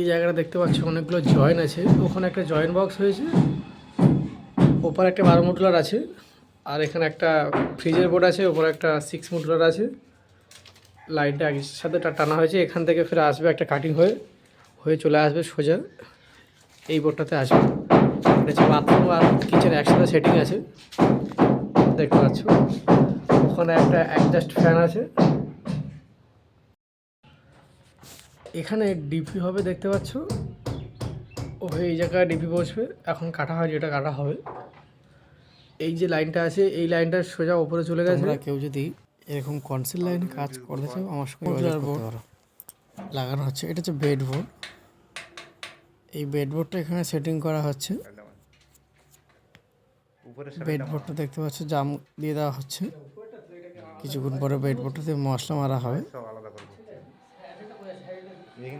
এই জায়গাটা দেখতে পাচ্ছ, অনেকগুলো জয়েন আছে। ওখানে একটা জয়েন বক্স হয়েছে। ওপর একটা বারো মুটলার আছে। আর এখানে একটা ফ্রিজের বোর্ড আছে, ওপরে একটা সিক্স মুটলার আছে। লাইনটা একই সাথে টানা হয়েছে। এখান থেকে ফের আসবে একটা কাটিং হয়ে হয়ে চলে আসবে সোজা। এই বোর্ডটাতে আসবে। হচ্ছে বাথরুম আর কিচেন একসাথে সেটিং আছে। দেখতে পাচ্ছ? ওখানে একটা অ্যাডজাস্ট ফ্যান আছে। এখানে ডিপি হবে দেখতে পাচ্ছ। ও এই জায়গায় ডিপি বসবে। এখন কাটা হয় যেটা কাটা হবে। এই যে লাইনটা আছে এই লাইনটা সোজা উপরে চলে গেছে। কেউ যদি এরকম কনসিল লাইনে কাজ করতে চাও আমার সঙ্গে লাগানো হচ্ছে এটা হচ্ছে বেড বোর্ড এই বেড বোর্ডটা এখানে সেটিং করা হচ্ছে। বেড বোর্ডটা দেখতে পাচ্ছ জাম দিয়ে দেওয়া হচ্ছে। কিছুক্ষণ পরে বেড বোর্ডটাতে মশলা মারা হবে।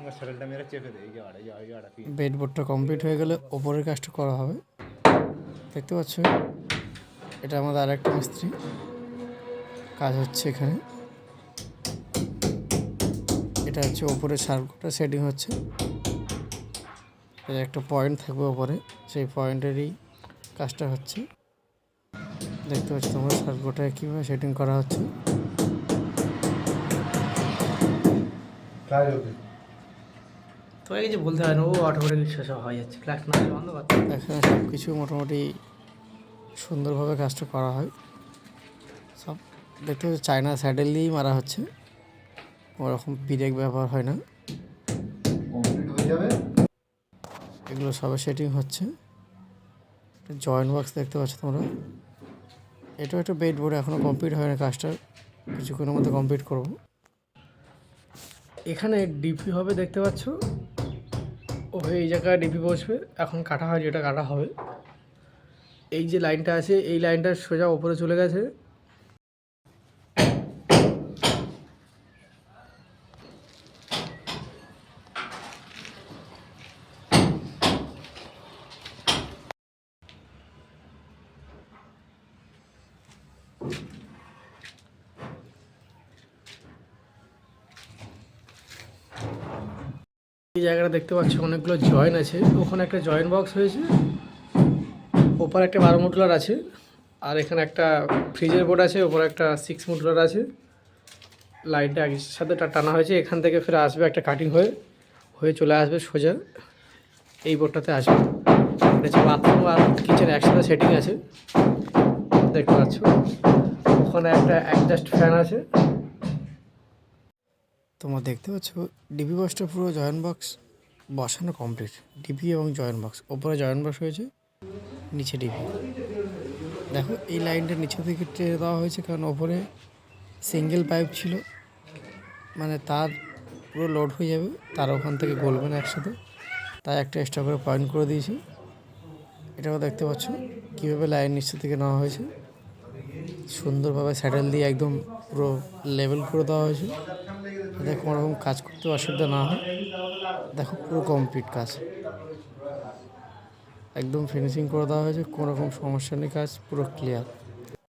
সব আলাদা করব এখানকার স্যারেলটা মেরে চেপে দেয় এই যে আড়া এই যে- এই যে আড়া কি বেড বোর্ডটা কমপ্লিট হয়ে গেলে ওপরের কাজটা করা হবে। দেখতে পাচ্ছ? এটা আমাদের আর একটা মিস্ত্রি। কাজ হচ্ছে এখানে। এটা হচ্ছে ওপরে সার্কটা সেটিং হচ্ছে। একটা পয়েন্ট থাকবে ওপরে। সেই পয়েন্টেরই কাজটা হচ্ছে। দেখতে পাচ্ছ তোমরা? সার্কোটা কীভাবে সেটিং করা হচ্ছে। তোমাকে কিছু বলতে হয় না ও অটোমেটিক শেষ হয়ে যাচ্ছে। ক্লাস না বন্ধ করতে এখানে সব কিছু মোটামুটি সুন্দরভাবে কাজটা করা হয়। সব দেখতে পাচ্ছি চায়না স্যাডেল দিয়েই মারা হচ্ছে। ওরকম পিরেক ব্যবহার হয় না। এগুলো সবে সেটিং হচ্ছে। জয়েন্ট বক্স দেখতে পাচ্ছ তোমরা। এটাও একটা বেড বোর্ড এখনও কমপ্লিট হয় না কাজটা কিছুক্ষণের মধ্যে কমপ্লিট করব। এখানে ডিপি হবে দেখতে পাচ্ছ। ও এই জায়গায় ডিপি বসবে। এখন কাটা হয়, যেটা কাটা হবে। এই যে লাইনটা আছে, এই লাইনটা সোজা ওপরে চলে গেছে। এই জায়গাটা দেখতে পাচ্ছ, অনেকগুলো জয়েন আছে। ওখানে একটা জয়েন বক্স হয়েছে। ওপর একটা বারো মুটলার আছে। আর এখানে একটা ফ্রিজের বোর্ড আছে, ওপর একটা সিক্স মুটলার আছে। লাইনটা একই সাথে টানা হয়েছে। এখান থেকে ফের আসবে একটা কাটিং হয়ে। হয়ে চলে আসবে সোজা। এই বোর্ডটাতে আসবে। এটা হচ্ছে বাথরুম আর কিচেন একসাথে সেটিং আছে। দেখতে পাচ্ছ? ওখানে একটা অ্যাডজাস্ট ফ্যান আছে। তোমরা দেখতে পাচ্ছ ডিপি বক্সটা পুরো জয়েন্ট বক্স বসানো কমপ্লিট ডিপি এবং জয়েন্ট বক্স ওপরে জয়েন্ট বক্স হয়েছে, নিচে ডিপি দেখো, এই লাইনটা নিচে থেকে টেনে দেওয়া হয়েছে, কারণ ওপরে সিঙ্গেল পাইপ ছিল। মানে তার পুরো লোড হয়ে যাবে, তার ওখান থেকে গলবে না একসাথে। তাই একটা এক্সট্রা করে পয়েন্ট করে দিয়েছি। এটাও দেখতে পাচ্ছ, কীভাবে লাইন নিচে থেকে নেওয়া হয়েছে। সুন্দরভাবে স্যাটেল দিয়ে একদম পুরো লেভেল করে দেওয়া হয়েছে। যাতে কোনো রকম কাজ করতে অসুবিধা না হয়। দেখো, পুরো কমপ্লিট কাজ। একদম ফিনিশিং করে দেওয়া হয়েছে, কোনো রকম সমস্যা নেই, কাজ পুরো ক্লিয়ার